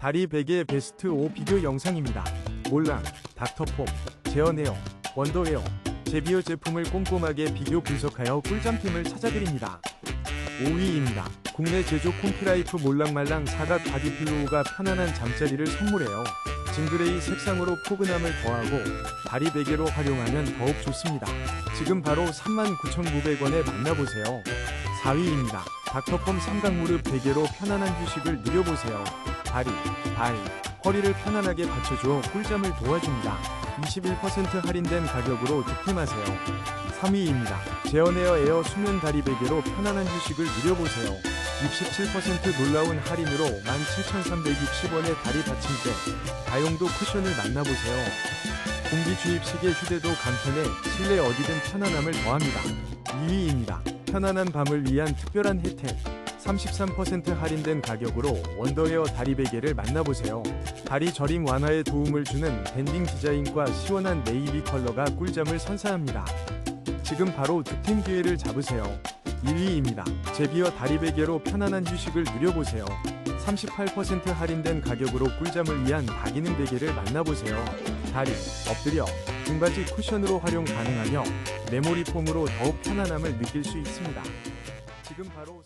다리 베개 베스트 5 비교 영상입니다. 몰랑, 닥터폼, 제어네어, 원더웨어, 제비어 제품을 꼼꼼하게 비교 분석하여 꿀잠템을 찾아드립니다. 5위입니다. 국내 제조 콤피라이프 몰랑말랑 사각 바디필로우가 편안한 잠자리를 선물해요. 징그레이 색상으로 포근함을 더하고 다리 베개로 활용하면 더욱 좋습니다. 지금 바로 39,900원에 만나보세요. 4위입니다. 닥터펌 삼각무릎 베개로 편안한 휴식을 누려보세요. 다리, 발, 허리를 편안하게 받쳐줘 꿀잠을 도와줍니다. 21% 할인된 가격으로 득템하세요. 3위입니다. 제어네어 에어 수면 다리 베개로 편안한 휴식을 누려보세요. 67% 놀라운 할인으로 17,360원의 다리 받침대, 다용도 쿠션을 만나보세요. 공기 주입식의 휴대도 간편해 실내 어디든 편안함을 더합니다. 2위입니다. 편안한 밤을 위한 특별한 혜택. 33% 할인된 가격으로 원더웨어 다리 베개를 만나보세요. 다리 저림 완화에 도움을 주는 밴딩 디자인과 시원한 네이비 컬러가 꿀잠을 선사합니다. 지금 바로 득템 기회를 잡으세요. 1위입니다. 제비어 다리 베개로 편안한 휴식을 누려보세요. 38% 할인된 가격으로 꿀잠을 위한 다기능 베개를 만나보세요. 다리, 엎드려, 등받이 쿠션으로 활용 가능하며 메모리 폼으로 더욱 편안함을 느낄 수 있습니다. 지금 바로